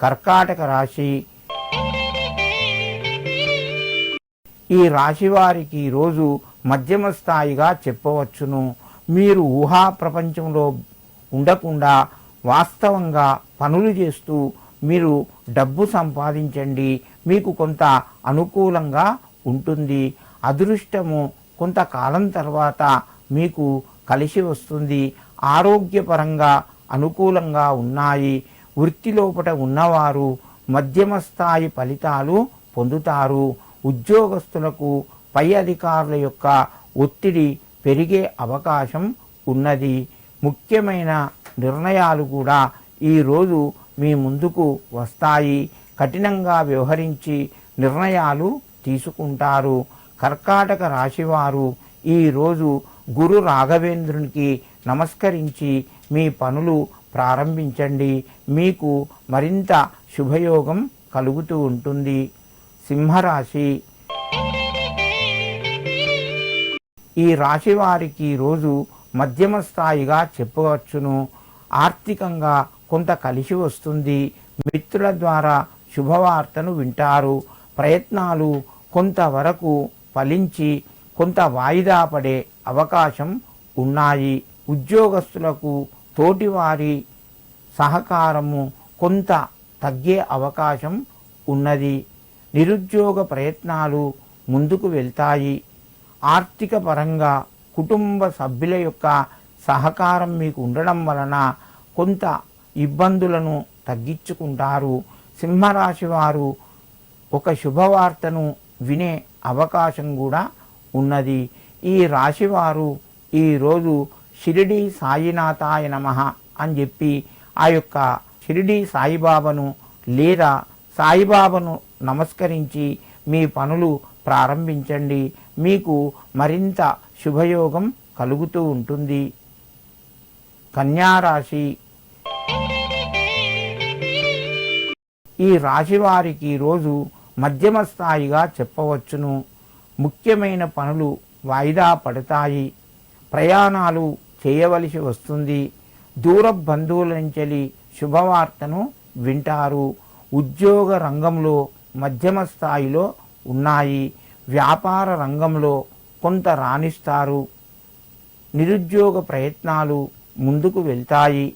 కర్కాటక రాశి. ఈ రాశి వారికి ఈరోజు మధ్యమ స్థాయిగా చెప్పవచ్చును. మీరు ఊహా ప్రపంచంలో ఉండకుండా వాస్తవంగా పనులు చేస్తూ మీరు డబ్బు సంపాదించండి. మీకు కొంత అనుకూలంగా ఉంటుంది. అదృష్టము కొంతకాలం తర్వాత మీకు కలిసి వస్తుంది. ఆరోగ్యపరంగా అనుకూలంగా ఉన్నాయి. వృత్తి లోపట ఉన్నవారు మధ్యమ స్థాయి ఫలితాలు పొందుతారు. ఉద్యోగస్తులకు పై అధికారుల యొక్క ఒత్తిడి పెరిగే అవకాశం ఉన్నది. ముఖ్యమైన నిర్ణయాలు కూడా ఈరోజు మీ ముందుకు వస్తాయి. కఠినంగా వ్యవహరించి నిర్ణయాలు తీసుకుంటారు. కర్కాటక రాశివారు ఈరోజు గురు రాఘవేంద్రునికి నమస్కరించి మీ పనులు ప్రారంభించండి. మీకు మరింత శుభయోగం కలుగుతూ ఉంటుంది. సింహరాశి. ఈ రాశి వారికి రోజు మధ్యమ స్థాయిగా చెప్పవచ్చును. ఆర్థికంగా కొంత కలిసి వస్తుంది. మిత్రుల ద్వారా శుభవార్తను వింటారు. ప్రయత్నాలు కొంతవరకు ఫలించి కొంత వాయిదా పడే అవకాశం ఉన్నాయి. ఉద్యోగస్తులకు తోటివారి సహకారము కొంత తగ్గే అవకాశం ఉన్నది. నిరుద్యోగ ప్రయత్నాలు ముందుకు వెళ్తాయి. ఆర్థిక పరంగా కుటుంబ సభ్యుల యొక్క సహకారం మీకు ఉండడం వలన కొంత ఇబ్బందులను తగ్గించుకుంటారు. సింహరాశి వారు ఒక శుభవార్తను వినే అవకాశం కూడా ఉన్నది. ఈ రాశివారు ఈరోజు షిరిడి సాయినాథాయ నమ అని చెప్పి ఆ యొక్క షిరిడి సాయిబాబాను లేదా సాయిబాబాను నమస్కరించి మీ పనులు ప్రారంభించండి. మీకు మరింత శుభయోగం కలుగుతూ ఉంటుంది. కన్యారాశి ఈ రాశి వారికి రోజు మధ్యమ స్థాయిగా చెప్పవచ్చును. ముఖ్యమైన పనులు వాయిదా పడతాయి. ప్రయాణాలు చేయవలసి వస్తుంది. దూర బంధువుల నుంచి శుభవార్తను వింటారు. ఉద్యోగ రంగంలో మధ్యమ స్థాయిలో ఉన్నాయి. వ్యాపార రంగంలో కొంత రాణిస్తారు. నిరుద్యోగ ప్రయత్నాలు ముందుకు వెళ్తాయి.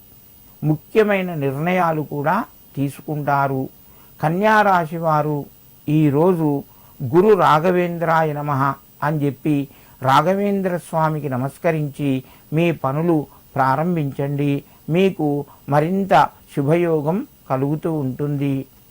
ముఖ్యమైన నిర్ణయాలు కూడా తీసుకుంటారు. కన్యారాశి వారు ఈరోజు గురు రాఘవేంద్రాయ నమ అని చెప్పి రాఘవేంద్ర స్వామికి నమస్కరించి మీ పనులు ప్రారంభించండి. మీకు మరింత శుభయోగం కలుగుతూ ఉంటుంది.